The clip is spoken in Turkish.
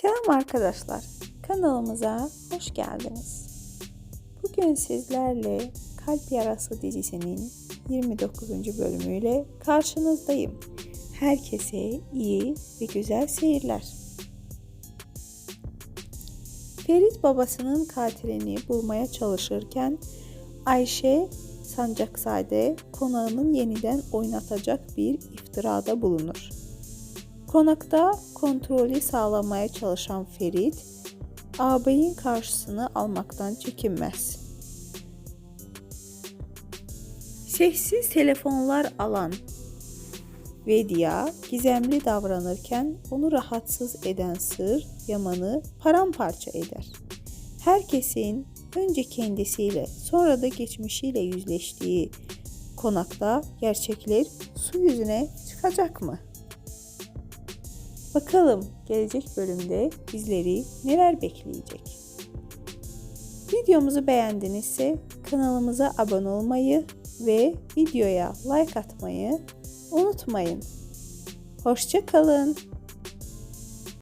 Selam arkadaşlar. Kanalımıza hoş geldiniz. Bugün sizlerle Kalp Yarası dizisinin 29. bölümüyle karşınızdayım. Herkese iyi ve güzel seyirler. Ferit babasının katilini bulmaya çalışırken Ayşe Sancakzade konağının yeniden oynatacak bir iftirada bulunur. Konakta kontrolü sağlamaya çalışan Ferit, ağabeyin karşısını almaktan çekinmez. Sessiz telefonlar alan Vedia gizemli davranırken onu rahatsız eden sır Yaman'ı paramparça eder. Herkesin önce kendisiyle sonra da geçmişiyle yüzleştiği konakta gerçekler su yüzüne çıkacak mı? Bakalım gelecek bölümde bizleri neler bekleyecek? Videomuzu beğendinizse kanalımıza abone olmayı ve videoya like atmayı unutmayın. Hoşça kalın.